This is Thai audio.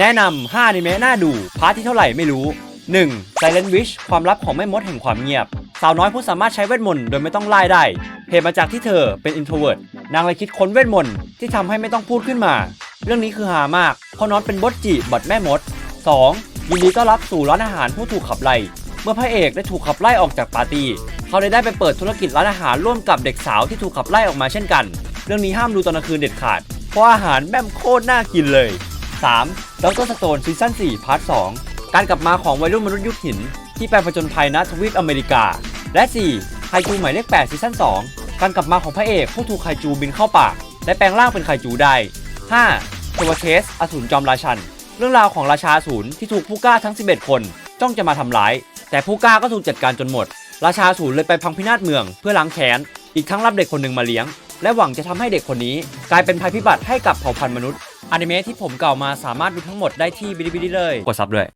แนะนำ5อนิเมะน่าดู พาร์ทที่เท่าไหร่ไม่รู้ 1. Silent Witch ความลับของแม่มดแห่งความเงียบ สาวน้อยผู้สามารถใช้เวทมนต์โดยไม่ต้องไล่ได้ เหตุมาจากที่เธอเป็น introvert นางเลยคิดค้นเวทมนต์ที่ทำให้ไม่ต้องพูดขึ้นมา เรื่องนี้คือหามาก เพราะน้องเป็นบดจิบอดแม่มด 2. ยินดีต้อนรับสู่ร้านอาหารผู้ถูกขับไล่ เมื่อพระเอกได้ถูกขับไล่ออกจากปาร์ตี้ เขาได้ไปเปิดธุรกิจร้านอาหารร่วมกับเด็กสาวที่ถูกขับไล่ออกมาเช่นกัน เรื่องนี้ห้ามดูตอนกลางคืนเด็ดขาด เพราะอาหารแม่มโคตรน่ากินเลย 3. ดรสโตนซีซั่น4พาร์ท2การกลับมาของวัยรุ่นมนุษย์ยุคหิน ที่ไปผจญภัยณทวีปอเมริกา และ 4. ไคจูหมายเลข8ซีซั่น2การกลับมาของพระเอกผู้ถูกไคจูบินเข้าปาก และแปลงร่างเป็นไคจูได้ 5. โทวเคสอสูรจอมราชัน เรื่องราวของราชาอสูรที่ถูกผู้กล้าทั้ง 11 คนจ้องจะมาทำร้าย แต่ผู้กล้าก็ถูกจัดการจนหมด ราชาอสูรเลยไปพังพินาศเมืองเพื่อล้างแค้นอีกทั้งรับเด็กคนหนึ่งมาเลี้ยง และหวังจะทำให้เด็กคนนี้ กลายเป็นภัยพิบัติให้กับเผ่าพันธุ์มนุษย์ อนิเมะที่ผมเกล่าวมาสามารถดูทั้งหมดได้ที่บิลิบิลิเลย กดซับด้วย